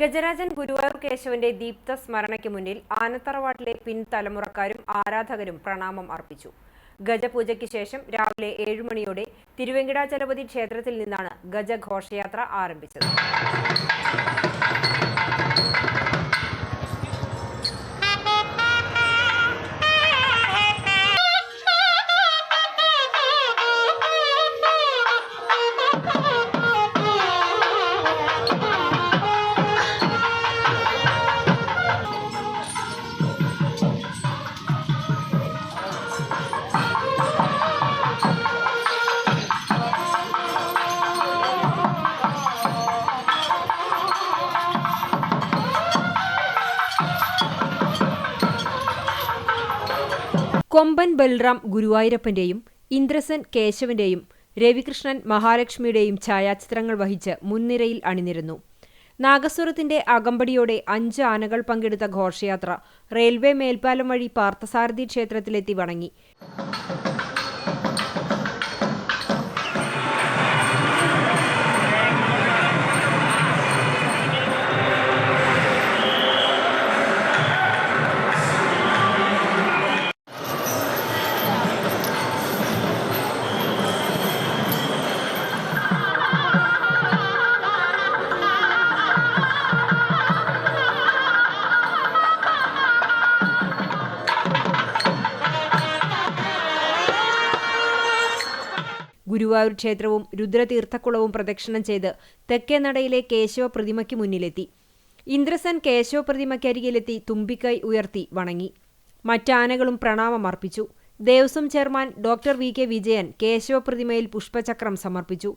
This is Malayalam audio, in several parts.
ഗജരാജൻ ഗുരുവായൂർ കേശവന്റെ ദീപ്ത സ്മരണയ്ക്ക് മുന്നിൽ ആനത്തറവാട്ടിലെ പിൻതലമുറക്കാരും ആരാധകരും പ്രണാമം അർപ്പിച്ചു. ഗജപൂജയ്ക്ക് ശേഷം രാവിലെ ഏഴുമണിയോടെ തിരുവെങ്കിടാചലപതി ക്ഷേത്രത്തിൽ നിന്നാണ് ഗജഘോഷയാത്ര ആരംഭിച്ചത്. കൊമ്പൻ ബൽറാം ഗുരുവായൂരപ്പന്റെയും ഇന്ദ്രസൻ കേശവന്റെയും രവികൃഷ്ണൻ മഹാലക്ഷ്മിയുടെയും ഛായാചിത്രങ്ങൾ വഹിച്ച് മുൻനിരയിൽ അണിനിരന്നു. നാഗസ്വരത്തിന്റെ അകമ്പടിയോടെ അഞ്ച് ആനകൾ പങ്കെടുത്ത ഘോഷയാത്ര റെയിൽവേ മേൽപ്പാലം വഴി പാർത്ഥസാരഥി ക്ഷേത്രത്തിലെത്തി വണങ്ങി. ഗുരുവായൂർ ക്ഷേത്രവും രുദ്രതീർത്ഥക്കുളവും പ്രദക്ഷിണം ചെയ്ത് തെക്കേ നടയിലെ കേശവ പ്രതിമയ്ക്ക് മുന്നിലെത്തി. ഇന്ദ്രസൻ കേശവ പ്രതിമയ്ക്കരികിലെത്തി തുമ്പിക്കൈ ഉയർത്തി വണങ്ങി. മറ്റാനകളും പ്രണാമം അർപ്പിച്ചു. Devaswom chairman doctor V. K. Vijayan Keshava പ്രതിമയിൽ പുഷ്പചക്രം സമർപ്പിച്ചു.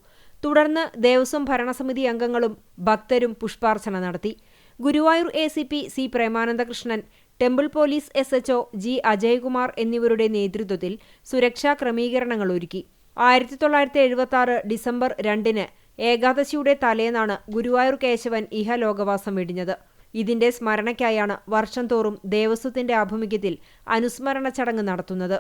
തുടർന്ന് ദേവസ്വം ഭരണസമിതി അംഗങ്ങളും ഭക്തരും പുഷ്പാർച്ചന നടത്തി. Guruvayur A C P C Premanandakrishnan temple police S HO G Ajaykumar എന്നിവരുടെ നേതൃത്വത്തിൽ സുരക്ഷാ ക്രമീകരണങ്ങൾ ഒരുക്കി. ആയിരത്തി തൊള്ളായിരത്തി എഴുപത്തി ആറ് ഡിസംബർ രണ്ടിന് ഏകാദശിയുടെ തലേന്നാണ് ഗുരുവായൂർ കേശവൻ ഇഹലോകവാസം വെടിഞ്ഞത് ഇതിന്റെ സ്മരണയ്ക്കായാണ് വർഷം തോറും ദേവസ്വത്തിന്റെ ആഭിമുഖ്യത്തിൽ അനുസ്മരണ ചടങ്ങ് നടത്തുന്നത്.